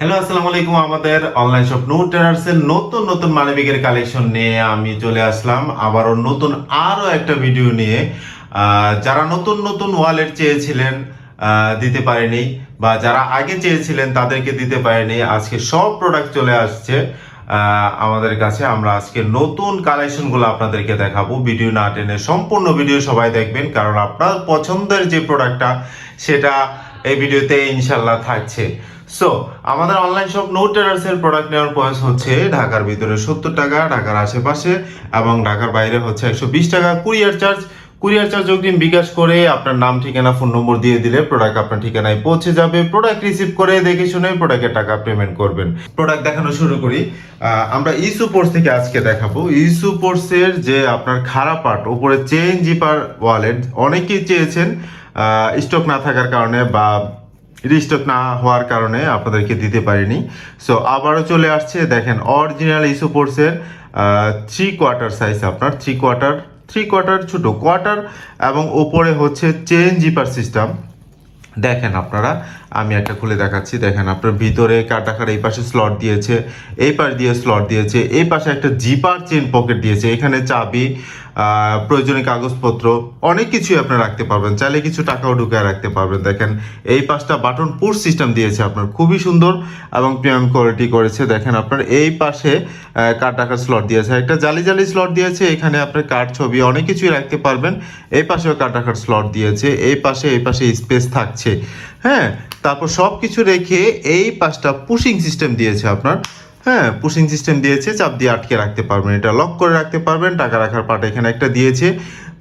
Hello, আসসালামু আলাইকুম। আমাদের অনলাইন শপ নো ট্রেডার্স এর নতুন নতুন মানবিকের কালেকশন নিয়ে আমি চলে আসলাম। আবারও নতুন আরও একটা ভিডিও নিয়ে। যারা নতুন নতুন ওয়ালেট চেয়েছিলেন দিতে পারেনি বা যারা আগে চেয়েছিলেন তাদেরকে দিতে পারেনি, আজকে সব প্রোডাক্ট চলে আসছে। আমাদের কাছে আমরা আজকে নতুন কালেকশনগুলো আপনাদেরকে দেখাবো। ভিডিও না টেনে সম্পূর্ণ ভিডিও সবাই দেখবেন, কারণ আপনার পছন্দের যে প্রোডাক্টটা সেটা এই ভিডিওতে ইনশাল্লাহ থাকছে। সো আমাদের অনলাইন শপ নো ট্রেডার্স এর প্রোডাক্ট নেওয়ার প্রাইস হচ্ছে ঢাকার ভিতরে সত্তর টাকা, ঢাকার আশেপাশে এবং ঢাকার বাইরে হচ্ছে একশো বিশ টাকা। কুরিয়ার চার্জ কুরিয়ার চার্জ অগ্রিম বিকাশ করে আপনার নাম, ঠিকানা ফোন নম্বর দিয়ে দিলে প্রোডাক্ট আপনার ঠিকানায় পৌঁছে যাবে। প্রোডাক্ট রিসিভ করে দেখে শুনে প্রোডাক্টের টাকা পেমেন্ট করবেন। প্রোডাক্ট দেখানো শুরু করি। আমরা ইস্যু পোর্স থেকে আজকে দেখাবো। ইস্যু পোর্সের যে আপনার খারাপ পার্ট উপরে চেন জিপার ওয়ালেট অনেকেই চেয়েছেন স্টক না থাকার কারণে বা রিস্টক না হওয়ার কারণে আপনাদেরকে দিতে পারিনি। সো আবারও চলে আসছে, দেখেন অরিজিনাল ইসোপোর্সের থ্রি কোয়ার্টার সাইজ আপনার থ্রি কোয়ার্টার থ্রি কোয়ার্টার ছোটো কোয়ার্টার এবং ওপরে হচ্ছে চেন জিপার সিস্টেম দেখেন আপনারা আমি একটা খুলে দেখাচ্ছি, দেখেন আপনার ভিতরে কাটাকার এই পাশে স্লট দিয়েছে, এই পাশ দিয়ে স্লট দিয়েছে, এই পাশে একটা জিপার চেন পকেট দিয়েছে, এখানে চাবি প্রয়োজনীয় কাগজপত্র, অনেক কিছুই আপনি রাখতে পারবেন, চাইলে কিছু টাকাও ঢুকায় রাখতে পারবেন, দেখেন এই পাশটা বাটন পুশ সিস্টেম দিয়েছে আপনার, খুবই সুন্দর এবং প্রিমিয়াম কোয়ালিটি করেছে, দেখেন আপনার এই পাশে কার টাকার স্লট দিয়েছে, একটা জালি জালি স্লট দিয়েছে, এখানে আপনার কার্ড ছবি, অনেক কিছুই রাখতে পারবেন, এই পাশেও কার টাকার স্লট দিয়েছে, এই পাশে এই পাশে স্পেস থাকছে হ্যাঁ তারপর সব কিছু রেখে এই পাশটা পুশিং সিস্টেম দিয়েছে আপনার। হ্যাঁ পুশিং সিস্টেম দিয়েছে, চাপ দিয়ে আটকে রাখতে পারবেন। এটা লক করে রাখতে পারবেন, টাকা রাখার পাট এখানে একটা দিয়েছে।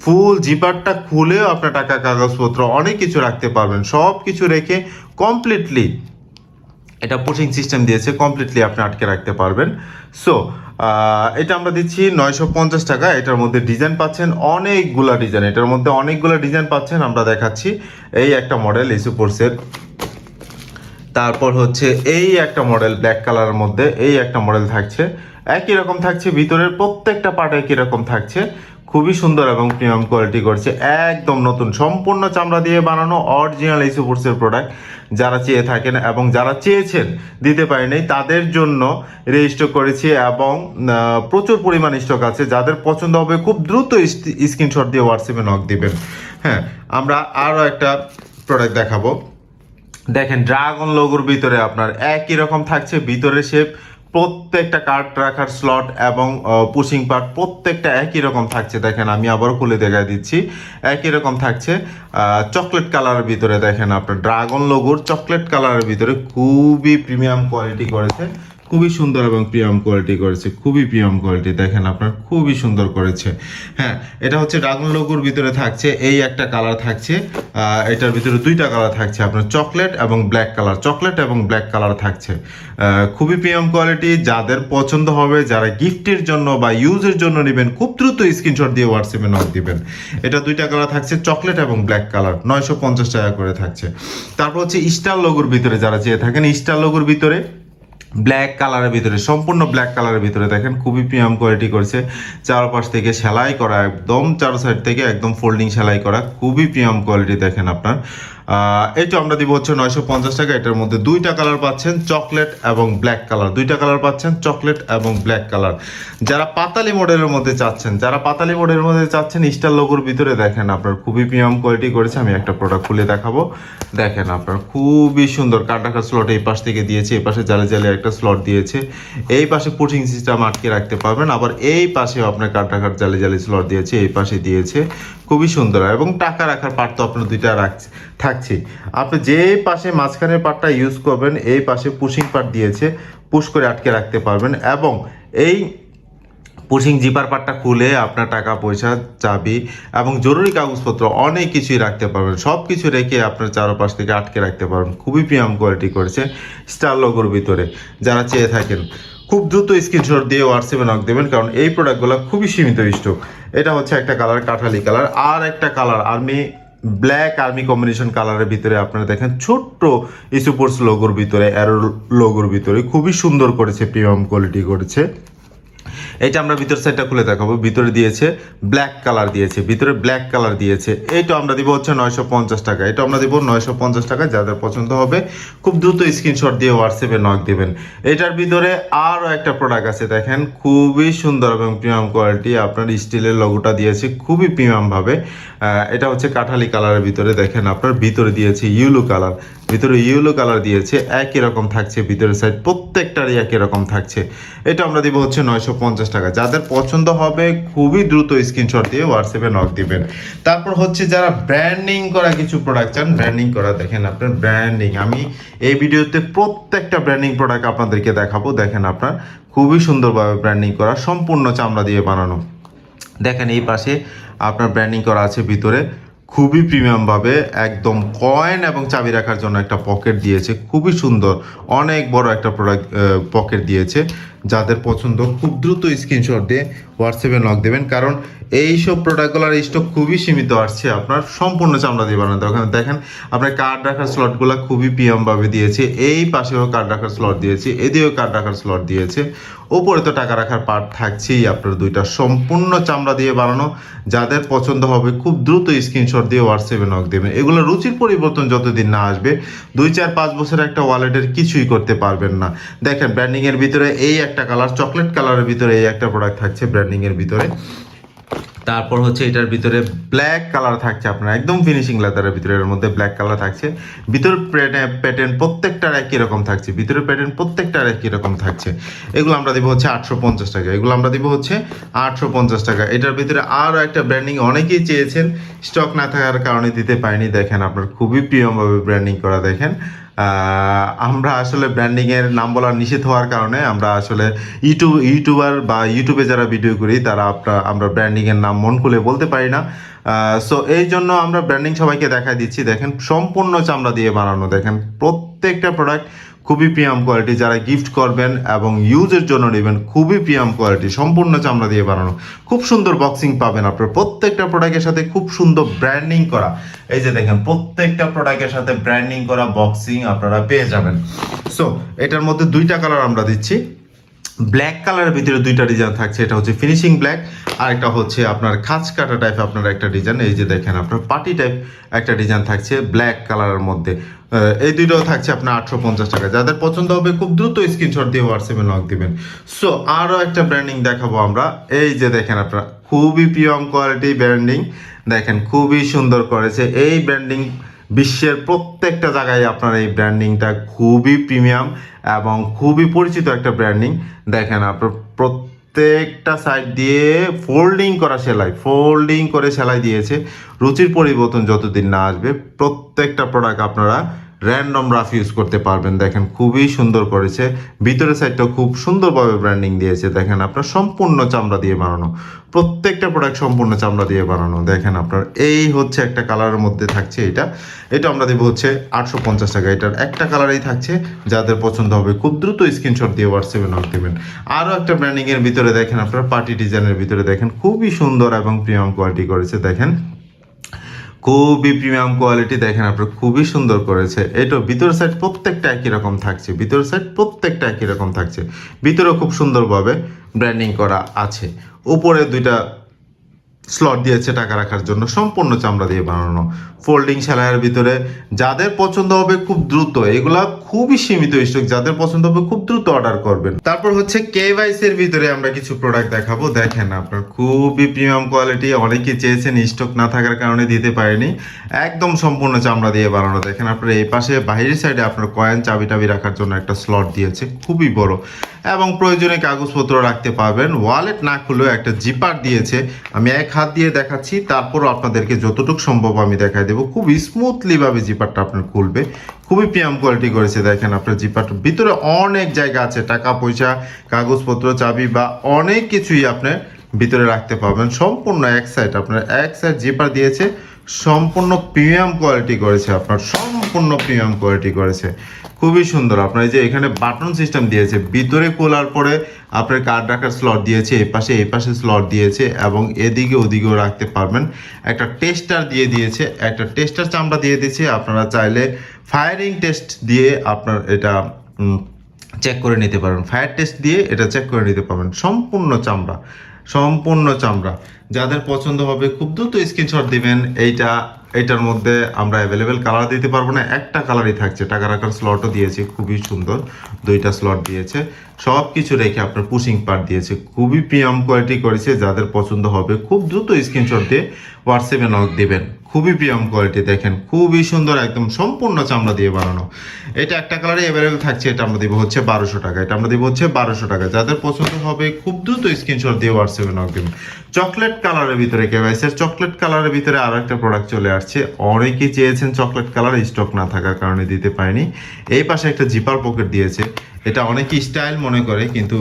ফুল জিপারটা খুলেও আপনার টাকা, কাগজপত্র, অনেক কিছু রাখতে পারবেন। সব কিছু রেখে কমপ্লিটলি এটা পুশিং সিস্টেম দিয়েছে কমপ্লিটলি আপনি আটকে রাখতে পারবেন। সো এটা আমরা দিচ্ছি নয়শো পঞ্চাশ টাকা। এটার মধ্যে ডিজাইন পাচ্ছেন অনেকগুলা ডিজাইন এটার মধ্যে অনেকগুলো ডিজাইন পাচ্ছেন, আমরা দেখাচ্ছি। এই একটা মডেল ইসুপোর্সের তারপর হচ্ছে এই একটা মডেল ব্ল্যাক কালারের মধ্যে এই একটা মডেল থাকছে। একই রকম থাকছে, ভিতরের প্রত্যেকটা পার্ট একই রকম থাকছে। খুবই সুন্দর এবং প্রিমিয়াম কোয়ালিটি করছে। একদম নতুন, সম্পূর্ণ চামড়া দিয়ে বানানো অরিজিনাল ইসুপোর্সের প্রোডাক্ট যারা চেয়ে থাকেন এবং যারা চেয়েছেন দিতে পারেনি, তাদের জন্য রেজিস্টার করেছি এবং প্রচুর পরিমাণ স্টক আছে। যাদের পছন্দ হবে, খুব দ্রুত স্ক্রিনশট দিয়ে হোয়াটসঅ্যাপে নক দিবেন। হ্যাঁ আমরা আরও একটা প্রোডাক্ট দেখাবো। দেখেন ড্রাগন লোগোর ভিতরে আপনার একই রকম থাকছে ভিতরে শেপ প্রত্যেকটা কার্ড রাখার স্লট এবং পুশিং পার্ট প্রত্যেকটা একই রকম থাকছে। দেখেন, আমি আবারও খুলে দেখা দিচ্ছি। একই রকম থাকছে চকলেট কালারের ভিতরে দেখেন আপনার ড্রাগন লোগোর চকলেট কালারের ভিতরে খুবই প্রিমিয়াম কোয়ালিটি করেছে। খুবই সুন্দর এবং প্রিমিয়াম কোয়ালিটি করেছে, খুবই প্রিমিয়াম কোয়ালিটি দেখেন আপনার, খুবই সুন্দর করেছে। হ্যাঁ এটা হচ্ছে ড্রাগন লোগোর ভিতরে থাকছে, এই একটা কালার থাকছে এটার ভিতরে দুইটা কালার থাকছে, আপনার চকলেট এবং ব্ল্যাক কালার চকলেট এবং ব্ল্যাক কালার থাকছে। খুবই প্রিমিয়াম কোয়ালিটি যাদের পছন্দ হবে, যারা গিফটের জন্য বা ইউজের জন্য নেবেন, খুব দ্রুত স্ক্রিনশট দিয়ে হোয়াটসঅ্যাপে নক দিবেন। এটা দুইটা কালার থাকছে চকলেট এবং ব্ল্যাক কালার নয়শো পঞ্চাশ টাকা করে থাকছে। তারপর হচ্ছে স্টার লোগোর ভিতরে, যারা চেয়ে থাকেন স্টার লোগোর ভিতরে ব্ল্যাক কালারের ভিতরে, সম্পূর্ণ ব্ল্যাক কালারের ভিতরে দেখেন, খুবই প্রিমিয়াম কোয়ালিটি করেছে। চারপাশ থেকে সেলাই করা একদম, চার সাইড থেকে একদম ফোল্ডিং সেলাই করা, খুবই প্রিমিয়াম কোয়ালিটি দেখেন আপনার। আহ, এটা আমরা দিব হচ্ছে নয়শো পঞ্চাশ টাকা। এটার মধ্যে দুইটা কালার পাচ্ছেন চকলেট এবং ব্ল্যাক কালার। দুইটা কালার পাচ্ছেন চকলেট এবং ব্ল্যাক কালার। যারা পাতালি মডেলের মধ্যে চাচ্ছেন যারা পাতালি মডেলের মধ্যে চাচ্ছেন স্টার লোগোর ভিতরে দেখেন আপনার খুবই প্রিমিয়াম কোয়ালিটি করেছে। আমি একটা প্রোডাক্ট খুলে দেখাবো। দেখেন আপনার খুবই সুন্দর কাটাকার স্লট এই পাশ থেকে দিয়েছে এই পাশে জালে জালে একটা স্লট দিয়েছে। এই পাশে পুটিং সিস্টেম আটকে রাখতে পারবেন। আবার এই পাশেও আপনার কাটাকার জালে জালে স্লট দিয়েছে এই পাশে দিয়েছে। খুবই সুন্দর। এবং টাকা রাখার পার্ট তো আপনার দুইটা রাখছে থাকছে আপনি যে পাশে মাঝখানের পার্টটা ইউজ করবেন, এই পাশে পুশিং পার্ট দিয়েছে পুশ করে আটকে রাখতে পারবেন এবং এই পুশিং জিপার পাটটা খুলে আপনার টাকা, পয়সা, চাবি এবং জরুরি কাগজপত্র অনেক কিছুই রাখতে পারবেন। সব কিছু রেখে আপনার চারপাশ থেকে আটকে রাখতে পারবেন। খুবই প্রিমিয়াম কোয়ালিটি করেছে স্টার লোগোর ভিতরে। যারা চেয়ে থাকেন, খুব দ্রুত স্ক্রিনশট দিয়ে হোয়াটসঅ্যাপে নক দেবেন, কারণ এই প্রোডাক্টগুলো খুবই সীমিত স্টক এটা হচ্ছে একটা কালার কাঠালি কালার আর একটা colour army black army combination কালারের ভিতরে আপনারা দেখেন ছোট্ট ইসুপোর্টস লোগোর ভিতরে অ্যারো লোগোর ভিতরে খুবই সুন্দর করেছে প্রিমিয়াম কোয়ালিটি করেছে। এটা আমরা ভিতর সাইডটা খুলে দেখাবো। ভিতরে দিয়েছে ব্ল্যাক কালার দিয়েছে ভিতরে ব্ল্যাক কালার দিয়েছে। এইটা আমরা দিব হচ্ছে নয়শো পঞ্চাশ টাকা। এটা আমরা দিব নয়শো পঞ্চাশ টাকা যাদের পছন্দ হবে খুব দ্রুত স্ক্রিনশট দিয়ে হোয়াটসঅ্যাপে নক দেবেন। এটার ভিতরে আরও একটা প্রোডাক্ট আছে দেখেন খুবই সুন্দর এবং প্রিমিয়াম কোয়ালিটি আপনার স্টিলের লগোটা দিয়েছে খুবই প্রিমিয়াম ভাবে। আহ, এটা হচ্ছে কাঠালি কালারের ভিতরে দেখেন আপনার ভিতরে দিয়েছে ইউলো কালার ভিতরে ইয়েলো কালার দিয়েছে, একই রকম থাকছে, ভিতরের সাইড প্রত্যেকটারই একই রকম থাকছে। এটা আমরা দিব হচ্ছে নয়শো পঞ্চাশ টাকা। যাদের পছন্দ হবে, খুবই দ্রুত স্ক্রিনশট দিয়ে হোয়াটসঅ্যাপে নক দিবেন। তারপর হচ্ছে যারা ব্র্যান্ডিং করা কিছু প্রোডাক্ট চান ব্র্যান্ডিং করা, দেখেন আপনার ব্র্যান্ডিং আমি এই ভিডিওতে প্রত্যেকটা ব্র্যান্ডিং প্রোডাক্ট আপনাদেরকে দেখাবো। দেখেন আপনার খুবই সুন্দরভাবে ব্র্যান্ডিং করা, সম্পূর্ণ চামড়া দিয়ে বানানো। দেখেন এই পাশে আপনার ব্র্যান্ডিং করা আছে ভিতরে। খুবই প্রিমিয়ামভাবে একদম কয়েন এবং চাবি রাখার জন্য একটা পকেট দিয়েছে। খুবই সুন্দর, অনেক বড় একটা প্রোডাক্ট পকেট দিয়েছে। যাদের পছন্দ, খুব দ্রুত স্ক্রিনশট দিয়ে হোয়াটসঅ্যাপে নক দেবেন। কারণ এই সব প্রোডাক্টগুলোর স্টক খুবই সীমিত আসছে। আপনার সম্পূর্ণ চামড়া দিয়ে বানাতে ওখানে দেখেন, আপনার কার্ড রাখার স্লটগুলো খুবই প্রিয়ামভাবে দিয়েছে। এই পাশেও কার্ড রাখার স্লট দিয়েছে, এদিকেও কার্ড রাখার স্লট দিয়েছে। ওপরে তো টাকা রাখার পার্ট থাকছেই আপনার দুইটা সম্পূর্ণ চামড়া দিয়ে বানানো। যাদের পছন্দ হবে, খুব দ্রুত স্ক্রিনশট দিয়ে হোয়াটসঅ্যাপে নক দেবেন। এগুলো রুচির পরিবর্তন যতদিন না আসবে, দুই, চার, পাঁচ বছর একটা ওয়ালেটের কিছুই করতে পারবেন না। দেখেন ব্র্যান্ডিংয়ের ভিতরে এই একটা কালার চকলেট কালারের ভিতরে এই একটা প্রোডাক্ট থাকছে ব্র্যান্ডিং এর ভিতরে। তারপর হচ্ছে এটার ভিতরে ব্ল্যাক কালার থাকছে আপনার, একদম ফিনিশিং লেদারের ভিতরে এর মধ্যে ব্ল্যাক কালার থাকছে। ভিতর প্যাটার্ন প্রত্যেকটার একই রকম থাকছে, ভিতরে প্যাটার্ন প্রত্যেকটার একই রকম থাকছে। এগুলো আমরা দিব হচ্ছে আটশো পঞ্চাশ টাকা, এগুলো আমরা দিব হচ্ছে আটশো পঞ্চাশ টাকা। এটার ভিতরে আরও একটা ব্র্যান্ডিং অনেকেই চেয়েছেন স্টক না থাকার কারণে দিতে পারিনি। দেখেন আপনার খুবই প্রিয়ভাবে ব্র্যান্ডিং করা, দেখেন। আমরা আসলে ব্র্যান্ডিংয়ের নাম বলার নিষেধ হওয়ার কারণে আমরা আসলে ইউটিউব, ইউটিউবার বা ইউটিউবে যারা ভিডিও করি, তারা আপনার, আমরা ব্র্যান্ডিংয়ের নাম মন খুলে বলতে পারি না। সো এই জন্য আমরা ব্র্যান্ডিং সবাইকে দেখা দিচ্ছি। দেখেন, সম্পূর্ণ চামড়া দিয়ে বানানো। দেখেন, প্রত্যেকটা প্রোডাক্ট খুবই প্রিয়াম কোয়ালিটি যারা গিফট করবেন এবং ইউজের জন্য নেবেন, খুবই প্রিয়াম কোয়ালিটি সম্পূর্ণ চামড়া দিয়ে বানানো। খুব সুন্দর বক্সিং পাবেন আপনার। প্রত্যেকটা প্রোডাক্টের সাথে খুব সুন্দর ব্র্যান্ডিং করা। এই যে দেখেন, প্রত্যেকটা প্রোডাক্টের সাথে ব্র্যান্ডিং করা বক্সিং আপনারা পেয়ে যাবেন। সো এটার মধ্যে দুইটা কালার আমরা দিচ্ছি। ব্ল্যাক কালারের ভিতরে দুইটা ডিজাইন থাকছে, এটা হচ্ছে ফিনিশিং ব্ল্যাক আর একটা হচ্ছে আপনার খাঁচ কাটা টাইপ আপনার একটা ডিজাইন এই যে দেখেন আপনার পার্টি টাইপ একটা ডিজাইন থাকছে ব্ল্যাক কালারের মধ্যে। এই দুইটাও থাকছে আপনার আটশো পঞ্চাশ টাকা। যাদের পছন্দ হবে খুব দ্রুত স্ক্রিনশট দিয়ে হোয়াটসঅ্যাপে নক দিবেন। সো আরও একটা ব্র্যান্ডিং দেখাবো আমরা। এই যে দেখেন আপনারা খুবই প্রিয়ম কোয়ালিটি ব্র্যান্ডিং দেখেন খুবই সুন্দর করেছে। এই ব্র্যান্ডিং বিশ্বের প্রত্যেকটা জায়গায় আপনার এই ব্র্যান্ডিংটা খুবই প্রিমিয়াম এবং খুবই পরিচিত একটা ব্র্যান্ডিং দেখেন আপনার প্রত্যেকটা সাইড দিয়ে ফোল্ডিং করা সেলাই ফোল্ডিং করে সেলাই দিয়েছে। রুচির পরিবর্তন যতদিন না আসবে, প্রত্যেকটা প্রোডাক্ট আপনারা র্যান্ডম রাফ ইউজ করতে পারবেন। দেখেন খুবই সুন্দর করেছে। ভিতরের সাইডটা খুব সুন্দরভাবে ব্র্যান্ডিং দিয়েছে। দেখেন আপনার সম্পূর্ণ চামড়া দিয়ে বানানো। প্রত্যেকটা প্রোডাক্ট সম্পূর্ণ চামড়া দিয়ে বানানো। দেখেন আপনার এই হচ্ছে একটা কালারের মধ্যে থাকছে এটা। এটা আমরা দেবো হচ্ছে আটশো পঞ্চাশ টাকা। এটার একটা কালারেই থাকছে। যাদের পছন্দ হবে খুব দ্রুত স্ক্রিনশট দিয়ে হোয়াটসঅ্যাপে নক দেবেন। আরও একটা ব্র্যান্ডিংয়ের ভিতরে দেখেন আপনার পার্টি ডিজাইনের ভিতরে দেখেন। খুবই সুন্দর এবং প্রিমিয়াম কোয়ালিটি করেছে। দেখেন খুবই প্রিমিয়াম কোয়ালিটি দেখেন আপনার, খুবই সুন্দর করেছে। এটা ভিতর সাইড প্রত্যেকটা একই রকম থাকছে ভিতর সাইড প্রত্যেকটা একই রকম থাকছে। ভিতরে খুব সুন্দরভাবে ব্র্যান্ডিং করা আছে। উপরে দুইটা স্লট দিয়েছে টাকা রাখার জন্য, সম্পূর্ণ চামড়া দিয়ে বানানো। ফোল্ডিং সেলাইয়ের ভিতরে যাদের পছন্দ হবে খুব দ্রুত, এগুলা খুবই সীমিত স্টক যাদের পছন্দ হবে খুব দ্রুত অর্ডার করবেন। তারপর হচ্ছে কেভাইস এর ভিতরে আমরা কিছু প্রোডাক্ট দেখাবো। দেখেন, আপনার খুবই প্রিমিয়াম কোয়ালিটি অনেকে চেয়েছেন স্টক না থাকার কারণে দিতে পারেনি। একদম সম্পূর্ণ চামড়া দিয়ে বানানো। দেখেন, আপনার এই পাশে বাইরের সাইডে আপনার কয়েন চাবি টাবি রাখার জন্য একটা স্লট দিয়েছে, খুবই বড়। এবং প্রয়োজনে কাগজপত্র রাখতে পারবেন। ওয়ালেট না খুলেও একটা জিপার দিয়েছে। আমি এক হাত দিয়ে দেখাচ্ছি, তারপরও আপনাদেরকে যতটুকু সম্ভব আমি দেখাই দেবো। খুব স্মুথলি ভাবে জিপারটা আপনার খুলবে। খুবই প্রিয়াম কোয়ালিটি করেছে, দেখেন আপনার জিপারটার ভিতরে অনেক জায়গা আছে, টাকা পয়সা, কাগজপত্র, চাবি বা অনেক কিছুই আপনার ভিতরে রাখতে পারবেন। সম্পূর্ণ এক সাইড আপনার এক সাইড জিপার দিয়েছে, সম্পূর্ণ প্রিমিয়াম কোয়ালিটি করেছে আপনার, সম্পূর্ণ প্রিমিয়াম কোয়ালিটি করেছে। খুবই সুন্দর। আপনার যে এখানে বাটন সিস্টেম দিয়েছে, ভিতরে খোলার পরে আপনার কার্ড রাখার স্লট দিয়েছে এই পাশে এই পাশে স্লট দিয়েছে এবং এদিকে ওদিকেও রাখতে পারবেন। একটা টেস্টার দিয়ে দিয়েছে, একটা টেস্টার চামড়া দিয়ে দিয়েছে। আপনারা চাইলে ফায়ারিং টেস্ট দিয়ে আপনার এটা চেক করে নিতে পারবেন। ফায়ার টেস্ট দিয়ে এটা চেক করে নিতে পারবেন। সম্পূর্ণ চামড়া সম্পূর্ণ চামড়া। যাদের পছন্দ হবে, খুব দ্রুত স্ক্রিনশট দিবেন। এইটা এইটার মধ্যে আমরা অ্যাভেলেবেল কালার দিতে পারব না, একটা কালারই থাকছে। টাকা রাখার স্লটও দিয়েছে, খুবই সুন্দর। দুইটা স্লট দিয়েছে। সব কিছু রেখে আপনার পুশিং পার্ট দিয়েছে। খুবই প্রিয়াম কোয়ালিটি করেছে, যাদের পছন্দ হবে, খুব দ্রুত স্ক্রিনশট দিয়ে হোয়াটসঅ্যাপে নক দিবেন। খুবই প্রিয়ম কোয়ালিটি দেখেন, খুবই সুন্দর একদম সম্পূর্ণ চামড়া দিয়ে বানানো। এটা একটা কালারে অ্যাভেলেবেল থাকছে, এটা আমরা দিব হচ্ছে বারোশো টাকা। এটা আমরা দিব হচ্ছে বারোশো টাকা। যাদের পছন্দ হবে, খুব দ্রুত স্ক্রিনশট দিয়ে হোয়াটসঅ্যাপে নক দেবেন। চকলেট কালারের ভিতরে কে কেভাইসের চকলেট কালারের ভিতরে আরও একটা প্রোডাক্ট চলে আসছে। অনেকেই চেয়েছেন চকলেট কালার স্টক না থাকার কারণে দিতে পারিনি। এই পাশে একটা জিপার পকেট দিয়েছে। এটা অনেকেই স্টাইল মনে করে, কিন্তু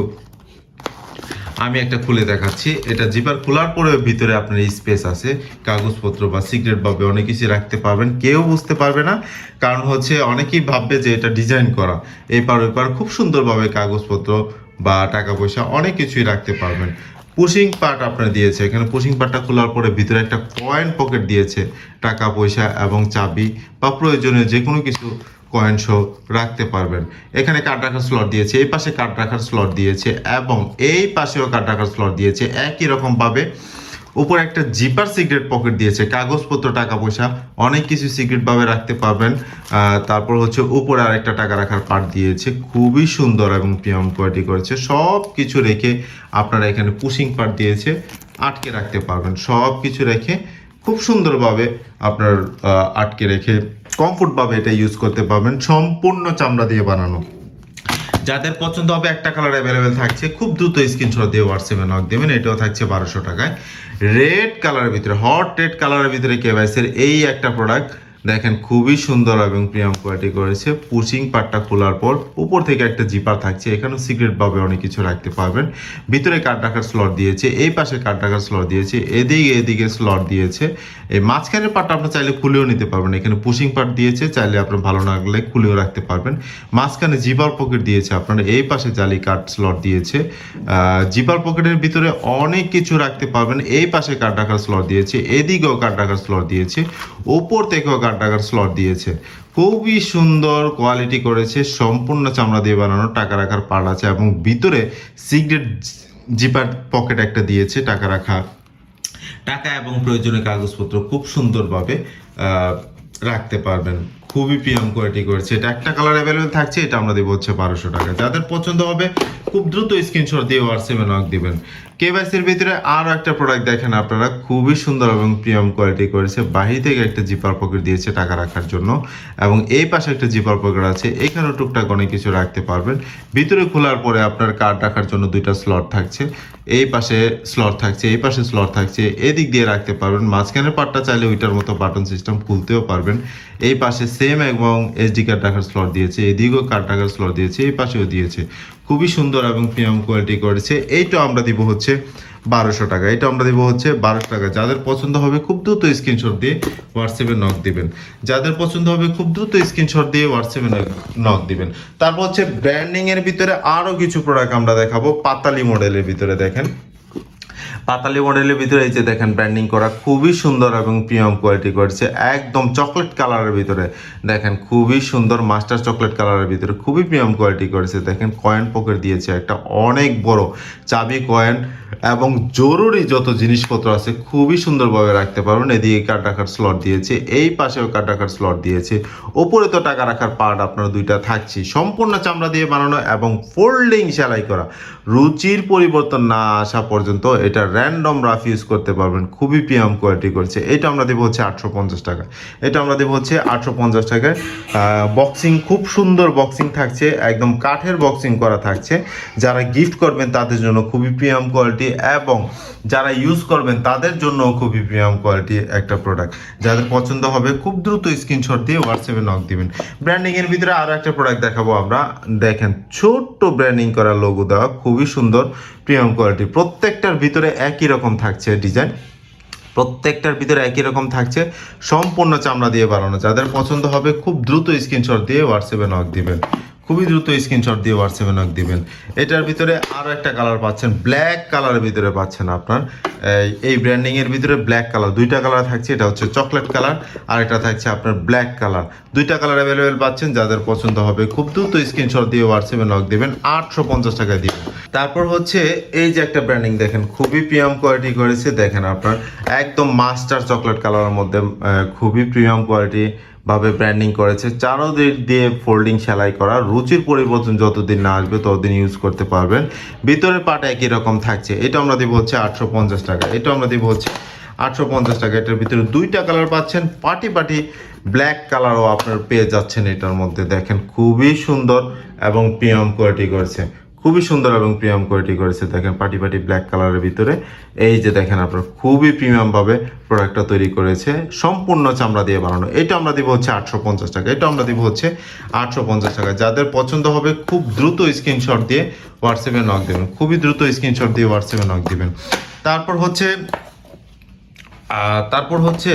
আমি একটা খুলে দেখাচ্ছি। এটা জিপার খোলার পরে ভিতরে আপনার স্পেস আছে। কাগজপত্র বা সিক্রেট ভাবে অনেক কিছু রাখতে পারবেন। কেউ বুঝতে পারবে না। কারণ হচ্ছে অনেকেই ভাববে যে এটা ডিজাইন করা। এপার ওপার খুব সুন্দরভাবে কাগজপত্র বা টাকা পয়সা অনেক কিছুই রাখতে পারবেন। পুশিং পার্ট আপনার দিয়েছে। এখানে পুশিং পার্টটা খোলার পরে ভিতরে একটা কয়েন পকেট দিয়েছে। টাকা পয়সা এবং চাবি বা প্রয়োজনীয় যে কোনো কিছু কয়েন শো রাখতে পারবেন। এখানে কার্ড রাখার স্লট দিয়েছে, এই পাশে কার্ড রাখার স্লট দিয়েছে এবং এই পাশেও কার্ড রাখার স্লট দিয়েছে। একই রকমভাবে উপরে একটা জিপার সিগারেট পকেট দিয়েছে, কাগজপত্র, টাকা পয়সা, অনেক কিছু সিগারেট ভাবে রাখতে পারবেন। তারপর হচ্ছে উপরে আরেকটা টাকা রাখার পার্ট দিয়েছে, খুবই সুন্দর এবং প্রিয়ম কোয়ালিটি করেছে। সব কিছু রেখে আপনারা এখানে পুশিং পার্ট দিয়েছে, আটকে রাখতে পারবেন। সব কিছু রেখে খুব সুন্দরভাবে আপনার আটকে রেখে কমফোর্টভাবে এটা ইউজ করতে পারবেন। সম্পূর্ণ চামড়া দিয়ে বানানো। যাদের পছন্দ হবে একটা কালার অ্যাভেলেবেল থাকছে, খুব দ্রুত স্ক্রিনশট দিয়ে হোয়াটসঅ্যাপে নক দেবেন। এটাও থাকছে বারোশো টাকায়। রেড কালারের ভিতরে হট রেড কালারের ভিতরে কেভাইসের এই একটা প্রোডাক্ট দেখেন খুবই সুন্দর এবং প্রিয়াম কোয়ালিটি করেছে। পুচিং পার্টটা খোলার পর উপর থেকে একটা জিপার থাকছে, এখানেও সিক্রেট ভাবে অনেক কিছু রাখতে পারবেন। ভিতরে কার্ড রাখার স্লট দিয়েছে, এই পাশে কার্ড রাখার স্লট দিয়েছে, এদিকে এদিকে স্লট দিয়েছে। এই মাঝখানের পার্টটা আপনি চাইলে খুলেও নিতে পারবেন। এখানে পুশিং পার্ট দিয়েছে, চাইলে আপনার ভালো না লাগলে খুলেও রাখতে পারবেন। মাঝখানে জিপার পকেট দিয়েছে আপনার, এই পাশে জালি কার্ড স্লট দিয়েছে। জিপার পকেটের ভিতরে অনেক কিছু রাখতে পারবেন। এই পাশে কার্ড রাখার স্লট দিয়েছে, এদিকেও কার্ড রাখার স্লট দিয়েছে ওপর থেকেও কার্ড রাখার স্লট দিয়েছে। খুবই সুন্দর কোয়ালিটি করেছে, সম্পূর্ণ চামড়া দিয়ে বানানো, টাকা রাখার পার্ট আছে এবং ভিতরে সিগারেট জিপার পকেট একটা দিয়েছে, টাকা রাখা। টাকা এবং প্রয়োজনীয় কাগজপত্র খুব সুন্দরভাবে রাখতে পারবেন। খুবই প্রিয়াম কোয়ালিটি করেছে। এটা একটা কালার অ্যাভেলেবেল থাকছে, এটা আমরা দেবো হচ্ছে বারোশো টাকা। যাদের পছন্দ হবে, খুব দ্রুত স্ক্রিনশট দিয়ে হোয়াটসঅ্যাপে নক দিবেন। কেভাইসির ভিতরে আরও একটা প্রোডাক্ট দেখেন আপনারা, খুবই সুন্দর এবং প্রিয়াম কোয়ালিটি করেছে। বাহির থেকে একটা জিপার পকেট দিয়েছে টাকা রাখার জন্য, এবং এই পাশে একটা জিপার পকেট আছে, এখানেও টুকটাক অনেক কিছু রাখতে পারবেন। ভিতরে খোলার পরে আপনার কার্ড রাখার জন্য দুইটা স্লট থাকছে। এই পাশে স্লট থাকছে, এই পাশে স্লট থাকছে, এদিক দিয়ে রাখতে পারবেন। মাঝখানের পার্টটা চাইলে ওইটার মতো বাটন সিস্টেম খুলতেও পারবেন। এই পাশে সেম এবং এসডি কার্ড রাখার স্লট দিয়েছে এদিকেও কার্ড রাখার স্লট দিয়েছে, এই পাশেও দিয়েছে। খুবই সুন্দর এবং প্রিমিয়াম কোয়ালিটি করেছে। এইটা আমরা দিব হচ্ছে বারোশো টাকা। এটা আমরা দিব হচ্ছে বারোশো টাকা। যাদের পছন্দ হবে খুব দ্রুত স্ক্রিনশট দিয়ে হোয়াটসঅ্যাপে নক দিবেন। যাদের পছন্দ হবে খুব দ্রুত স্ক্রিনশট দিয়ে হোয়াটসঅ্যাপে নক দিবেন। তারপর হচ্ছে ব্র্যান্ডিংয়ের ভিতরে আরও কিছু প্রোডাক্ট আমরা দেখাবো। পাতালি মডেলের ভিতরে দেখেন। পাতালি মডেলের ভিতরে এই যে দেখেন ব্র্যান্ডিং করা খুবই সুন্দর এবং প্রিমিয়াম কোয়ালিটি করছে, একদম চকলেট কালারের ভিতরে। দেখেন খুবই সুন্দর মাস্টার চকলেট কালারের ভিতরে, খুবই প্রিমিয়াম কোয়ালিটি করেছে। দেখেন কয়েন পকেট দিয়েছে একটা অনেক বড় চাবি কয়েন এবং জরুরি যত জিনিসপত্র আছে খুবই সুন্দরভাবে রাখতে পারবেন এদিকে কার্ড রাখার স্লট দিয়েছে, এই পাশেও কার্ড রাখার স্লট দিয়েছে। ওপরে তো টাকা রাখার পার্ট আপনার দুইটা থাকছে। সম্পূর্ণ চামড়া দিয়ে বানানো এবং ফোল্ডিং সেলাই করা। রুচির পরিবর্তন না আসা পর্যন্ত এটা র্যান্ডম রাফ ইউজ করতে পারবেন। খুবই প্রিয়াম কোয়ালিটি করছে। এটা আমরা দেবো হচ্ছে আটশো পঞ্চাশ টাকা এটা আমরা দেবো হচ্ছে আটশো পঞ্চাশ টাকায়। বক্সিং খুব সুন্দর বক্সিং থাকছে। একদম কাঠের বক্সিং করা থাকছে। যারা গিফট করবেন তাদের জন্য খুবই প্রিয়াম কোয়ালিটি এবং যারা ইউজ করবেন তাদের জন্য খুবই প্রিয়াম কোয়ালিটি একটা প্রোডাক্ট যাদের পছন্দ হবে খুব দ্রুত স্ক্রিনশট দিয়ে হোয়াটসঅ্যাপে নক দিবেন। ব্র্যান্ডিং এর ভিতরে আরও একটা প্রোডাক্ট দেখাবো আমরা। দেখেন, ছোট্ট ব্র্যান্ডিং করা লোগো দেওয়া। খুবই সুন্দর। প্রিয়াম কোয়ালিটি প্রত্যেকটার ভিতরে একই রকম থাকছে ডিজাইন প্রত্যেকটার ভিতরে একই রকম থাকছে সম্পূর্ণ চামড়া দিয়ে বানানো। যাদের পছন্দ হবে খুব দ্রুত স্ক্রিনশট দিয়ে হোয়াটসঅ্যাপে নক দিবেন। খুবই দ্রুত স্ক্রিনশট দিয়ে হোয়াটসঅ্যাপে নক দিবেন। এটার ভিতরে আরও একটা কালার পাচ্ছেন ব্ল্যাক কালারের ভিতরে পাচ্ছেন আপনার। এই- ব্র্যান্ডিংয়ের ভিতরে ব্ল্যাক কালার দুইটা কালার থাকছে, এটা হচ্ছে চকলেট কালার আর এটা থাকছে আপনার ব্ল্যাক কালার দুইটা কালার অ্যাভেলেবেল পাচ্ছেন, যাদের পছন্দ হবে, খুব দ্রুত স্ক্রিনশট দিয়ে হোয়াটসঅ্যাপে নক দিবেন, আটশো পঞ্চাশ টাকা দিবেন। তারপর হচ্ছে, এই যে একটা ব্র্যান্ডিং দেখেন, খুবই প্রিমিয়াম কোয়ালিটি করেছে, দেখেন আপনার, একদম মাস্টার চকলেট কালারের মধ্যে খুবই প্রিমিয়াম কোয়ালিটি ভাবে ব্র্যান্ডিং করেছে। চারোদিক দিয়ে ফোল্ডিং সেলাই করা, রুচির পরিবর্তন যতদিন না আসবে ততদিন ইউজ করতে পারবেন। ভিতরের পাট একই রকম থাকছে। এটা আমরা দিব হচ্ছে আটশো পঞ্চাশ টাকা। এটা আমরা দিব হচ্ছে আটশো পঞ্চাশ টাকা। এটার ভিতরে দুইটা কালার পাচ্ছেন। পাটি পাটি ব্ল্যাক কালারও আপনার পেয়ে যাচ্ছেন এটার মধ্যে। দেখেন খুবই সুন্দর এবং প্রিমিয়াম কোয়ালিটি করেছে। খুবই সুন্দর এবং প্রিমিয়াম কোয়ালিটি করেছে। দেখেন পাটি পাটি ব্ল্যাক কালারের ভিতরে। এই যে দেখেন আপনার, খুবই প্রিমিয়াম ভাবে প্রোডাক্টটা তৈরি করেছে। সম্পূর্ণ চামড়া দিয়ে বানানো। এটা আমরা দিব হচ্ছে আটশো পঞ্চাশ টাকা। এটা আমরা দিব হচ্ছে আটশো পঞ্চাশ টাকা। যাদের পছন্দ হবে, খুব দ্রুত স্ক্রিনশট দিয়ে হোয়াটসঅ্যাপে নক দেবেন। খুবই দ্রুত স্ক্রিনশট দিয়ে হোয়াটসঅ্যাপে নক দিবেন। তারপর হচ্ছে তারপর হচ্ছে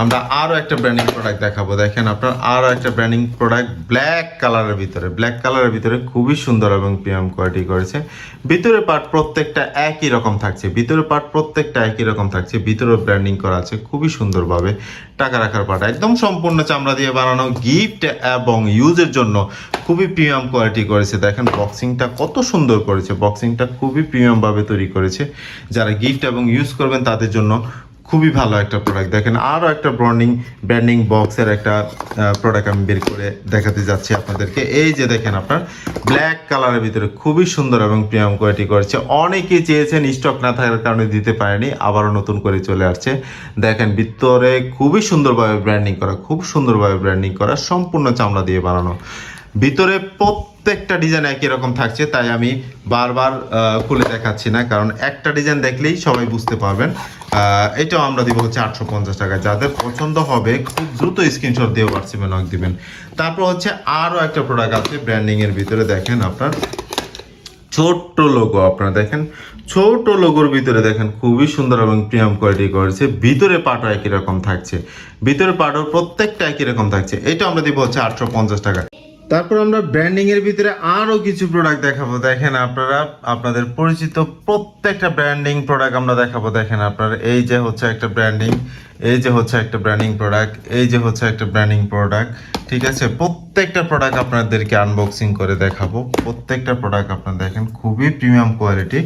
আমরা আরও একটা ব্র্যান্ডিং প্রোডাক্ট দেখাবো। দেখেন আপনার আরও একটা ব্র্যান্ডিং প্রোডাক্ট ব্ল্যাক কালারের ভিতরে। ব্ল্যাক কালারের ভিতরে খুবই সুন্দর এবং প্রিমিয়াম কোয়ালিটি করেছে। ভিতরে পার্ট প্রত্যেকটা একই রকম থাকছে। ভিতরে পার্ট প্রত্যেকটা একই রকম থাকছে। ভিতরে ব্র্যান্ডিং করা আছে খুবই সুন্দরভাবে টাকা রাখার পার্ট একদম সম্পূর্ণ চামড়া দিয়ে বানানো গিফট এবং ইউজের জন্য খুবই প্রিমিয়াম কোয়ালিটি করেছে। দেখেন বক্সিংটা কত সুন্দর করেছে। বক্সিংটা খুবই প্রিমিয়ামভাবে তৈরি করেছে। যারা গিফট এবং ইউজ করবেন তাদের জন্য খুবই ভালো একটা প্রোডাক্ট দেখেন আরও একটা ব্র্যান্ডিং ব্র্যান্ডিং বক্সের একটা প্রোডাক্ট আমি বের করে দেখাতে যাচ্ছি আপনাদেরকে। এই যে দেখেন আপনার ব্ল্যাক কালারের ভিতরে খুবই সুন্দর এবং প্রিমিয়াম কোয়ালিটি করেছে। অনেকেই চেয়েছেন স্টক না থাকার কারণে দিতে পারেনি, আবারও নতুন করে চলে আসছে। দেখেন ভিতরে খুবই সুন্দরভাবে ব্র্যান্ডিং করা, খুব সুন্দরভাবে ব্র্যান্ডিং করা, সম্পূর্ণ চামড়া দিয়ে বানানো। ভিতরে প্রত্যেকটা ডিজাইন একই রকম থাকছে, তাই আমি বারবার খুলে দেখাচ্ছি না, কারণ একটা ডিজাইন দেখলেই সবাই বুঝতে পারবেন। এটাও আমরা দিব হচ্ছে আটশো পঞ্চাশ টাকা। যাদের পছন্দ হবে, খুব দ্রুত স্ক্রিনশট দিয়ে হোয়াটসঅ্যাপে নক দিবেন। তারপর হচ্ছে আরও একটা প্রোডাক্ট আছে ব্র্যান্ডিংয়ের ভিতরে। দেখেন আপনার ছোট্ট লোগো আপনারা, দেখেন। ছোট লোগোর ভিতরে দেখেন, খুবই সুন্দর এবং প্রিমিয়াম কোয়ালিটি করেছে। ভিতরে পাটও একই রকম থাকছে। ভিতরে পাটও প্রত্যেকটা একই রকম থাকছে। এটা আমরা দিব হচ্ছে আটশো পঞ্চাশ টাকা। তারপর আমরা ব্র্যান্ডিং এর ভিতরে আরও কিছু প্রোডাক্ট দেখাবো। দেখেন আপনারা, আপনাদের পরিচিত প্রত্যেকটা ব্র্যান্ডিং প্রোডাক্ট আমরা দেখাবো। দেখেন আপনার, এই যে হচ্ছে একটা ব্র্যান্ডিং এই যে হচ্ছে একটা ব্র্যান্ডিং প্রোডাক্ট এই যে হচ্ছে একটা ব্র্যান্ডিং প্রোডাক্ট ঠিক আছে? প্রত্যেকটা প্রোডাক্ট আপনাদেরকে আনবক্সিং করে দেখাবো। প্রত্যেকটা প্রোডাক্ট আপনারা দেখেন, খুবই প্রিমিয়াম কোয়ালিটি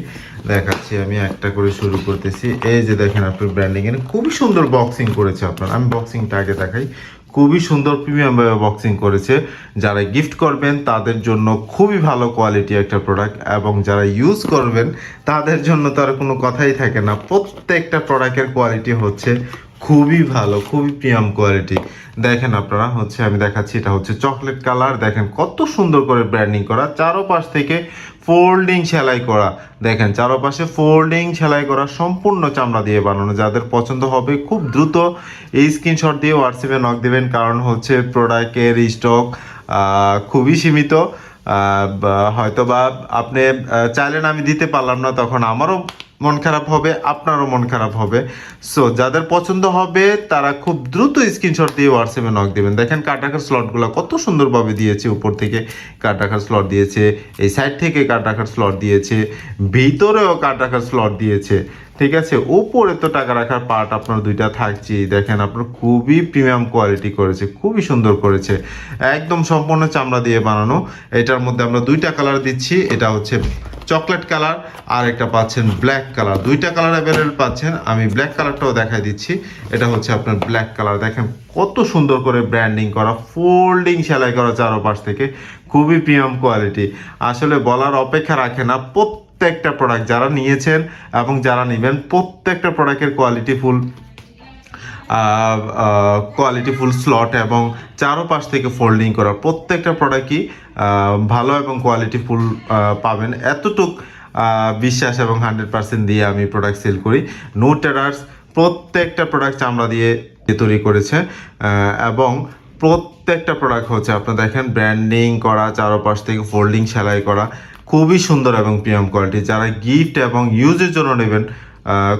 দেখাচ্ছি আমি একটা করে শুরু করতেছি। এই যে দেখেন আপনার ব্র্যান্ডিং এর, খুবই সুন্দর বক্সিং করেছে আপনার। আমি বক্সিংটা আগে দেখাই। খুবই সুন্দর প্রিমিয়াম বক্সিং করেছে। যারা গিফট করবেন, তাদের জন্য খুবই ভালো কোয়ালিটি একটা প্রোডাক্ট এবং যারা ইউজ করবেন, তাদের জন্য তার কোনো কথাই থাকে না। প্রত্যেকটা প্রোডাক্টের কোয়ালিটি হচ্ছে খুবই ভালো, খুবই প্রিয়াম কোয়ালিটি দেখেন আপনারা, হচ্ছে আমি দেখাচ্ছি, এটা হচ্ছে চকলেট কালার দেখেন কত সুন্দর করে ব্র্যান্ডিং করা। চারোপাশ থেকে ফোল্ডিং সেলাই করা। দেখেন, চারপাশে ফোল্ডিং সেলাই করা সম্পূর্ণ চামড়া দিয়ে বানানো। যাদের পছন্দ হবে খুব দ্রুত এই স্ক্রিনশট দিয়ে হোয়াটসঅ্যাপে নক দেবেন। কারণ হচ্ছে প্রোডাক্টের স্টক খুবই সীমিত। হয়তো বা আপনি চাইলেন আমি দিতে পারলাম না, তখন আমারও মন খারাপ হবে, আপনারও মন খারাপ হবে। সো যাদের পছন্দ হবে, তারা খুব দ্রুত স্ক্রিনশট দিয়ে হোয়াটসঅ্যাপে নক দেবেন। দেখেন রাখার স্লটগুলো কত সুন্দরভাবে দিয়েছে উপর থেকে। রাখার স্লট দিয়েছে, এই সাইড থেকে রাখার স্লট দিয়েছে, ভিতরেও রাখার স্লট দিয়েছে। ঠিক আছে? উপরে তো টাকা রাখার পার্ট আপনার দুইটা থাকছেই। দেখেন, আপনার খুবই প্রিমিয়াম কোয়ালিটি করেছে, খুবই সুন্দর করেছে। একদম সম্পূর্ণ চামড়া দিয়ে বানানো। এটার মধ্যে আমরা দুইটা কালার দিচ্ছি। এটা হচ্ছে চকলেট কালার আর একটা পাচ্ছেন ব্ল্যাক কালার। দুইটা কালার অ্যাভেলেবল পাচ্ছেন। আমি ব্ল্যাক কালারটাও দেখাই দিচ্ছি। এটা হচ্ছে আপনার ব্ল্যাক কালার। দেখেন কত সুন্দর করে ব্র্যান্ডিং করা ফোল্ডিং সেলাই করা চারোপাশ থেকে। খুবই প্রিমিয়াম কোয়ালিটি আসলে বলার অপেক্ষা রাখে না। প্রত্যেকটা প্রোডাক্ট যারা নিয়েছেন এবং যারা নেবেন, প্রত্যেকটা প্রোডাক্টের quality full quality full slot এবং চারোপাশ থেকে ফোল্ডিং করা। প্রত্যেকটা প্রোডাক্টই ভালো এবং কোয়ালিটি ফুল পাবেন। এতটুক বিশ্বাস এবং হান্ড্রেড পার্সেন্ট দিয়ে আমি প্রোডাক্ট সেল করি। নো টেরার্স প্রত্যেকটা প্রোডাক্ট চামড়া দিয়ে তৈরি করেছে। এবং প্রত্যেকটা প্রোডাক্ট হচ্ছে আপনার দেখেন ব্র্যান্ডিং করা, চারোপাশ থেকে ফোল্ডিং সেলাই করা, খুবই সুন্দর এবং প্রিমিয়াম কোয়ালিটি যারা গিফট এবং ইউজের জন্য নেবেন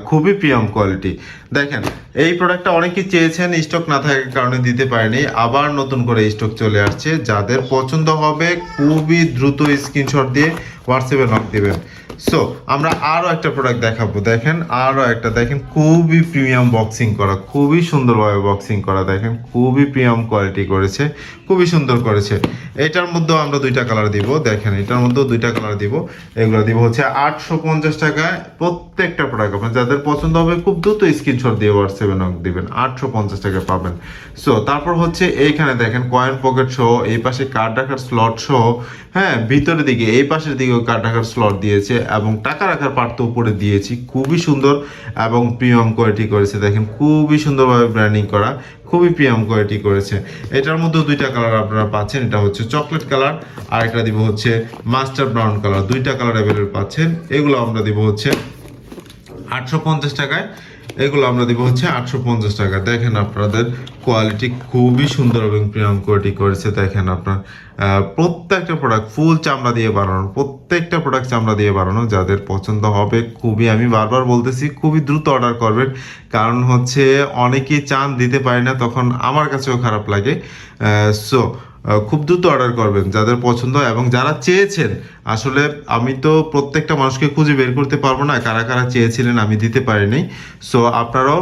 খুবই প্রিমিয়াম কোয়ালিটি দেখেন এই প্রোডাক্টটা অনেকেই চেয়েছেন স্টক না থাকার কারণে দিতে পারেনি। আবার নতুন করে স্টক চলে আসছে। যাদের পছন্দ হবে, খুবই দ্রুত স্ক্রিনশট দিয়ে হোয়াটসঅ্যাপে নক দিবেন। সো আমরা আরও একটা প্রোডাক্ট দেখাবো। দেখেন আরও একটা। দেখেন, খুবই প্রিমিয়াম বক্সিং করা, খুবই সুন্দরভাবে বক্সিং করা। দেখেন, খুবই প্রিমিয়াম কোয়ালিটি করেছে, খুবই সুন্দর করেছে। এটার মধ্যেও আমরা দুইটা কালার দিব। দেখেন, এটার মধ্যেও দুইটা কালার দিব। এগুলো দিব হচ্ছে আটশো পঞ্চাশ টাকায় প্রত্যেকটা প্রোডাক্ট আপনার যাদের পছন্দ হবে, খুব দ্রুত স্ক্রিনশট দিয়ে হোয়াটসঅ্যাপে নক দিবেন। আটশো পঞ্চাশ টাকা পাবেন। সো তারপর হচ্ছে এইখানে দেখেন কয়েন পকেট সহ, এই পাশে কার্ড রাখার স্লট সহ হ্যাঁ ভিতরের দিকে, এই পাশের দিকেও কার্ড রাখার স্লট দিয়েছে। এবং টাকা রাখার পার্ট উপরে দিয়েছি। খুবই সুন্দর এবং প্রিমিয়াম কোয়ালিটি করেছে। দেখেন, খুবই সুন্দরভাবে ব্র্যান্ডিং করা, খুবই প্রিয়াম কোয়ালিটি করেছে। এটার মধ্যে দুইটা কালার আপনারা পাচ্ছেন। এটা হচ্ছে চকলেট কালার আর একটা দিব হচ্ছে মাস্টার ব্রাউন কালার দুইটা কালার অ্যাভেলেবল পাচ্ছেন। এগুলো আমরা দিব হচ্ছে আটশো পঞ্চাশ টাকায়। এগুলো আমরা দিব হচ্ছে আটশো পঞ্চাশ টাকা। দেখেন আপনাদের কোয়ালিটি খুবই সুন্দর এবং প্রিমিয়াম কোয়ালিটি করেছে। দেখেন আপনার প্রত্যেকটা প্রোডাক্ট ফুল চামড়া দিয়ে বানানো, প্রত্যেকটা প্রোডাক্ট চামড়া দিয়ে বানানো। যাদের পছন্দ হবে, খুবই আমি বারবার বলতেছি, খুবই দ্রুত অর্ডার করবেন। কারণ হচ্ছে অনেকেই চান দিতে পারি না, তখন আমার কাছেও খারাপ লাগে। সো খুব দ্রুত অর্ডার করবেন, যাদের পছন্দ এবং যারা চেয়েছেন, আসলে আমি তো প্রত্যেকটা মানুষকে খুঁজে বের করতে পারব না, কারা কারা চেয়েছিলেন আমি দিতে পারিনি সো আপনারাও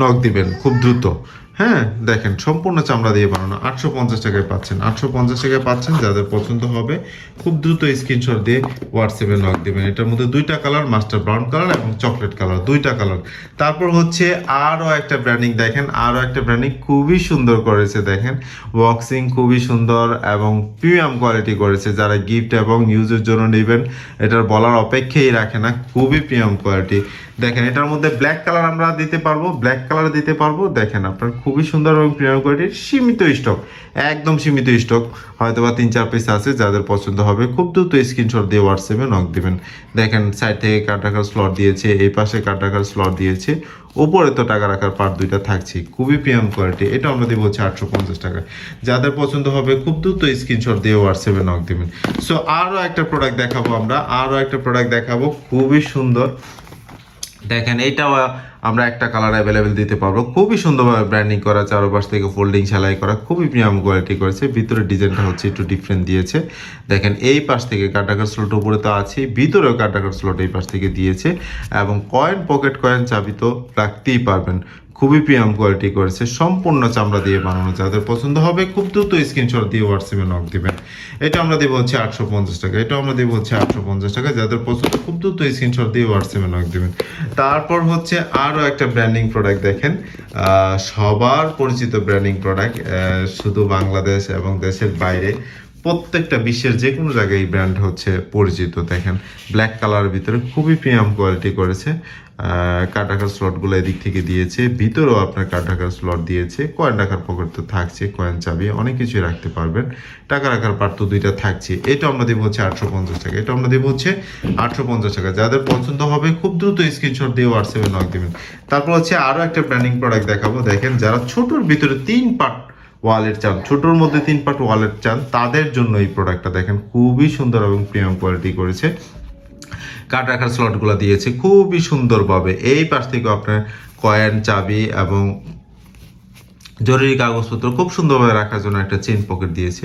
নখ দিবেন, খুব দ্রুত। হ্যাঁ দেখেন, সম্পূর্ণ চামড়া দিয়ে বানানো। আটশো পঞ্চাশ টাকায় পাচ্ছেন। আটশো পঞ্চাশ টাকায় পাচ্ছেন, যাদের পছন্দ হবে, খুব দ্রুত স্ক্রিনশট দিয়ে হোয়াটসঅ্যাপে নক দিবেন। এটার মধ্যে দুইটা কালার মাস্টার ব্রাউন কালার এবং চকলেট কালার দুইটা কালার তারপর হচ্ছে আরও একটা ব্র্যান্ডিং দেখেন, আরও একটা ব্র্যান্ডিং খুবই সুন্দর করেছে, দেখেন। বক্সিং খুবই সুন্দর এবং প্রিমিয়াম কোয়ালিটি করেছে। যারা গিফট এবং ইউজের জন্য নেবেন, এটার বলার অপেক্ষাই রাখে না, খুবই প্রিমিয়াম কোয়ালিটি দেখেন, এটার মধ্যে ব্ল্যাক কালার আমরা দিতে পারব ব্ল্যাক কালার দিতে পারব। দেখেন, আপনার খুবই সুন্দর এবং প্রিমিয়াম কোয়ালিটির সীমিত স্টক একদম সীমিত স্টক হয়তো বা তিন, চার পিস আছে, যাদের পছন্দ হবে, খুব দ্রুত স্ক্রিনশট দিয়ে হোয়াটসঅ্যাপে নক দেবেন। দেখেন সাইড থেকে কার্ড রাখার স্লট দিয়েছে, এই পাশে কার্ড রাখার স্লট দিয়েছে ওপরে তো টাকা রাখার পার্ট দুইটা থাকছে। খুবই প্রিমিয়াম কোয়ালিটি এটা আমরা দিব হচ্ছে আটশো পঞ্চাশ টাকা। যাদের পছন্দ হবে, খুব দ্রুত স্ক্রিনশট দিয়ে হোয়াটসঅ্যাপে নক দেবেন। সো আরও একটা প্রোডাক্ট দেখাবো আমরা আরও একটা প্রোডাক্ট দেখাবো, খুবই সুন্দর। দেখেন, এইটাও আমরা একটা কালার অ্যাভেলেবেল দিতে পারব। খুবই সুন্দরভাবে ব্র্যান্ডিং করা চারোপাশ থেকে ফোল্ডিং সেলাই করা, খুবই প্রিমিয়াম কোয়ালিটি করেছে। ভিতরে ডিজাইনটা হচ্ছে একটু ডিফারেন্ট দিয়েছে। দেখেন, এই পাশ থেকে কাটাকার স্লট উপরে তো আছেই ভিতরেও কাটাকার স্লট এই পাশ থেকে দিয়েছে। এবং কয়েন পকেট কয়েন চাবি তো রাখতেই পারবেন। খুবই প্রিমিয়াম কোয়ালিটি করেছে, সম্পূর্ণ চামড়া দিয়ে বানানো, যাদের পছন্দ হবে খুব দ্রুত স্ক্রিনশট দিয়ে হোয়াটসঅ্যাপে নক দিবেন। এটা আমরা দেবো হচ্ছে আটশো পঞ্চাশ টাকা এটা আমরা দেবো হচ্ছে আটশো পঞ্চাশ টাকা, যাদের পছন্দ খুব দ্রুত স্ক্রিনশট দিয়ে হোয়াটসঅ্যাপে নক দিবেন। তারপর হচ্ছে আরও একটা ব্র্যান্ডিং প্রোডাক্ট দেখেন সবার পরিচিত ব্র্যান্ডিং প্রোডাক্ট শুধু বাংলাদেশ এবং দেশের বাইরে, প্রত্যেকটা বিশ্বের যে কোনো জায়গায় এই ব্র্যান্ড হচ্ছে পরিচিত, দেখেন। ব্ল্যাক কালারের ভিতরে খুবই প্রিমিয়াম কোয়ালিটি করেছে। কার্ড রাখার স্লটগুলো এদিক থেকে দিয়েছে, ভিতরেও আপনার কার্ড রাখার স্লট দিয়েছে কয়েন রাখার পকেট তো থাকছে কয়েন চাবি অনেক কিছুই রাখতে পারবেন, টাকা রাখার পার্ট তো দুইটা থাকছে এটা আমরা দেবো হচ্ছে আটশো পঞ্চাশ টাকা এটা আমরা দেবো হচ্ছে আটশো পঞ্চাশ টাকা, যাদের পছন্দ হবে খুব দ্রুত স্ক্রিনশট দিয়ে হোয়াটসঅ্যাপে নক দেবেন। তারপর হচ্ছে আরও একটা ব্র্যান্ডিং প্রোডাক্ট দেখাবো, দেখেন যারা ছোটোর ভিতরে তিন পার্ট ওয়ালেট চান, ছোটোর মধ্যে তিন পার্ট ওয়ালেট চান, তাদের জন্য এই প্রোডাক্টটা দেখেন খুবই সুন্দর এবং প্রিমিয়াম কোয়ালিটি করেছে। কার্ড রাখার স্লটগুলো দিয়েছে। খুবই সুন্দরভাবে। এই পাশ থেকে আপনার কয়েন চাবি এবং জরুরি কাগজপত্র খুব সুন্দরভাবে রাখার জন্য একটা চেন পকেট দিয়েছে।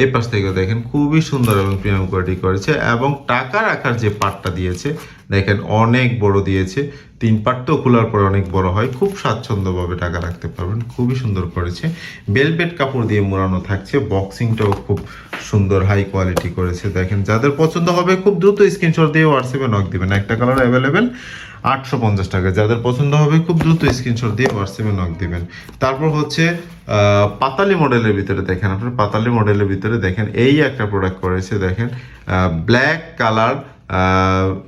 এই পাশ থেকে দেখেন, খুবই সুন্দর এবং প্রিমিয়াম কোয়ালিটি করেছে এবং টাকা রাখার যে পার্টটা দিয়েছে, দেখেন অনেক বড় দিয়েছে। তিন পার্টটাও খোলার পরে অনেক বড় হয়, খুব স্বাচ্ছন্দ্যভাবে টাকা রাখতে পারবেন, খুবই সুন্দর করেছে। বেলভেট কাপড় দিয়ে মোড়ানো থাকছে, বক্সিংটাও খুব সুন্দর হাই কোয়ালিটি করেছে। দেখেন, যাদের পছন্দ হবে, খুব দ্রুত স্ক্রিনশট দিয়ে হোয়াটসঅ্যাপে নক দিবেন। একটা কালার অ্যাভেলেবেল আটশো পঞ্চাশ টাকা। যাদের পছন্দ হবে, খুব দ্রুত স্ক্রিনশট দিয়ে হোয়াটসঅ্যাপে নক দিবেন। তারপর হচ্ছে পাতালি মডেলের ভিতরে দেখেন আপনার, পাতালি মডেলের ভিতরে দেখেন, এই একটা প্রোডাক্ট করেছে, দেখেন ব্ল্যাক কালার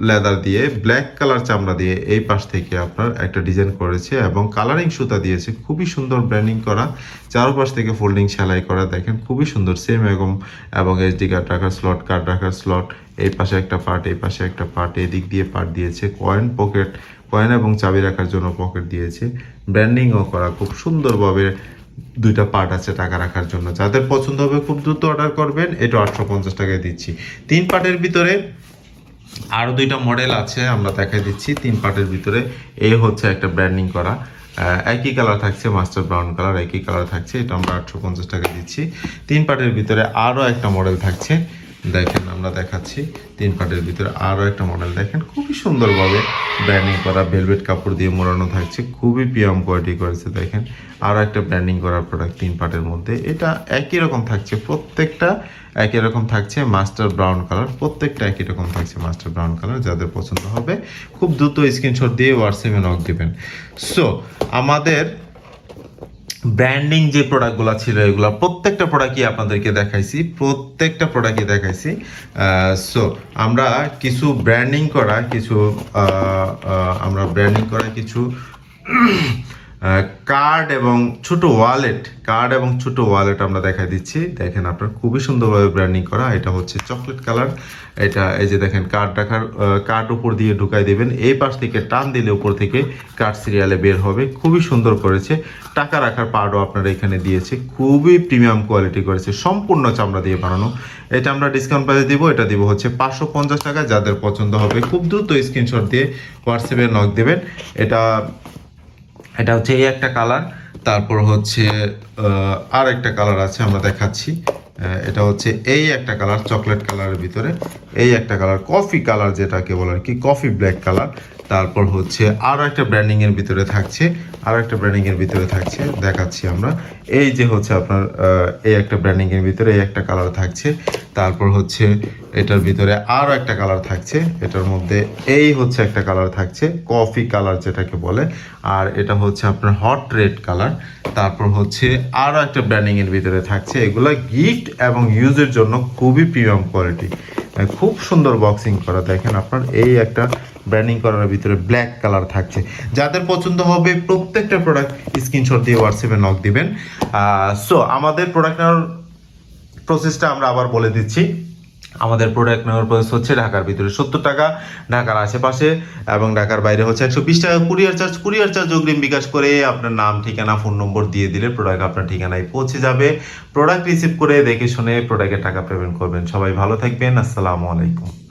লেদার দিয়ে ব্ল্যাক কালার চামড়া দিয়ে এই পাশ থেকে আপনার একটা ডিজাইন করেছে এবং কালারিং সুতা দিয়েছে। খুবই সুন্দর ব্র্যান্ডিং করা। চারপাশ থেকে ফোল্ডিং সেলাই করা। দেখেন, খুবই সুন্দর। সেম এবং এবং এইচডি কার্ড রাখার স্লট কার্ড রাখার স্লট এই পাশে একটা পার্ট এই পাশে একটা পার্ট এদিক দিয়ে পার্ট দিয়েছে। কয়েন পকেট কয়েন এবং চাবি রাখার জন্য পকেট দিয়েছে। ব্র্যান্ডিংও করা। খুব সুন্দরভাবে দুইটা পার্ট আছে টাকা রাখার জন্য। যাদের পছন্দ হবে, খুব দ্রুত অর্ডার করবেন। এটা আটশো পঞ্চাশ টাকায় দিচ্ছি। তিন পার্টের ভিতরে আরও দুইটা মডেল আছে, আমরা দেখাই দিচ্ছি। তিন পার্টের ভিতরে এ হচ্ছে একটা ব্র্যান্ডিং করা। একই কালার থাকছে মাস্টার ব্রাউন কালার একই কালার থাকছে, এটা আমরা আটশো পঞ্চাশ টাকা দিচ্ছি। তিন পার্টের ভিতরে আরও একটা মডেল থাকছে। দেখেন, আমরা দেখাচ্ছি তিন পার্টের ভিতরে আরও একটা মডেল দেখেন, খুবই সুন্দরভাবে ব্র্যান্ডিং করা ভেলভেট কাপড় দিয়ে মোড়ানো থাকছে, খুবই পিয়াম কোয়ালিটি করেছে, দেখেন। আরও একটা ব্র্যান্ডিং করা প্রোডাক্ট তিন পার্টের মধ্যে। এটা একই রকম থাকছে, প্রত্যেকটা একই রকম থাকছে মাস্টার ব্রাউন কালার প্রত্যেকটা একই রকম থাকছে মাস্টার ব্রাউন কালার যাদের পছন্দ হবে, খুব দ্রুত স্ক্রিনশট দিয়ে হোয়াটসঅ্যাপে নক দিবেন। সো আমাদের ব্র্যান্ডিং যে প্রোডাক্টগুলো ছিল, এগুলো প্রত্যেকটা প্রোডাক্টই আপনাদেরকে দেখাইছি, প্রত্যেকটা প্রোডাক্টই দেখাইছি। সো আমরা কিছু ব্র্যান্ডিং করা, কিছু আমরা ব্র্যান্ডিং করা কিছু কার্ড এবং ছোট ওয়ালেট কার্ড এবং ছোট ওয়ালেট আমরা দেখা দিচ্ছি। দেখেন আপনার খুবই সুন্দরভাবে ব্র্যান্ডিং করা। এটা হচ্ছে চকলেট কালার এটা এই যে দেখেন কার্ড রাখার কার্ড উপর দিয়ে ঢুকাই দেবেন। এই পাশ থেকে টান দিলে উপর থেকে কার্ড সিরিয়ালে বের হবে। খুবই সুন্দর করেছে। টাকা রাখার পার্টও আপনারা এখানে দিয়েছে। খুবই প্রিমিয়াম কোয়ালিটি করেছে। সম্পূর্ণ চামড়া দিয়ে বানানো। এটা আমরা ডিসকাউন্ট প্রাইসে দিব। এটা দিব হচ্ছে পাঁচশো পঞ্চাশ টাকা। যাদের পছন্দ হবে, খুব দ্রুত স্ক্রিনশট দিয়ে হোয়াটসঅ্যাপে নক দেবেন। এটা এটা হচ্ছে এই একটা কালার তারপর হচ্ছে আর একটা কালার আছে আমরা দেখাচ্ছি। এটা হচ্ছে এই একটা কালার চকলেট কালারের ভিতরে। এই একটা কালার কফি কালার যেটাকে বলে আর কি কফি ব্ল্যাক কালার তারপর হচ্ছে আরও একটা ব্র্যান্ডিং এর ভিতরে থাকছে আরও একটা ব্র্যান্ডিং এর ভিতরে থাকছে, দেখাচ্ছি আমরা। এই যে হচ্ছে আপনার এই একটা ব্র্যান্ডিং এর ভিতরে এই একটা কালার থাকছে। তারপর হচ্ছে এটার ভিতরে আরও একটা কালার থাকছে। এটার মধ্যে এই হচ্ছে একটা কালার থাকছে কফি কালার যেটাকে বলে। আর এটা হচ্ছে আপনার হট রেড কালার তারপর হচ্ছে আরও একটা ব্র্যান্ডিংয়ের ভিতরে থাকছে। এগুলো গিফট এবং ইউজের জন্য খুবই প্রিমিয়াম কোয়ালিটি খুব সুন্দর বক্সিং করা। দেখেন আপনার এই একটা ব্র্যান্ডিং করার ভিতরে ব্ল্যাক কালার থাকছে। যাদের পছন্দ হবে প্রত্যেকটা প্রোডাক্ট স্ক্রিনশট দিয়ে হোয়াটসঅ্যাপে নক দিবেন। সো আমাদের প্রোডাক্ট নেওয়ার প্রসেসটা আমরা আবার বলে দিচ্ছি। আমাদের প্রোডাক্ট নেওয়ার প্রসেস হচ্ছে ঢাকার ভিতরে সত্তর টাকা, ঢাকার আশেপাশে এবং ঢাকার বাইরে হচ্ছে একশো বিশ টাকা। কুরিয়ার চার্জ কুরিয়ার চার্জ অগ্রিম বিকাশ করে আপনার নাম, ঠিকানা ফোন নম্বর দিয়ে দিলে প্রোডাক্ট আপনার ঠিকানায় পৌঁছে যাবে। প্রোডাক্ট রিসিভ করে দেখে শুনে প্রোডাক্টের টাকা পেমেন্ট করবেন। সবাই ভালো থাকবেন। আসসালামু আলাইকুম।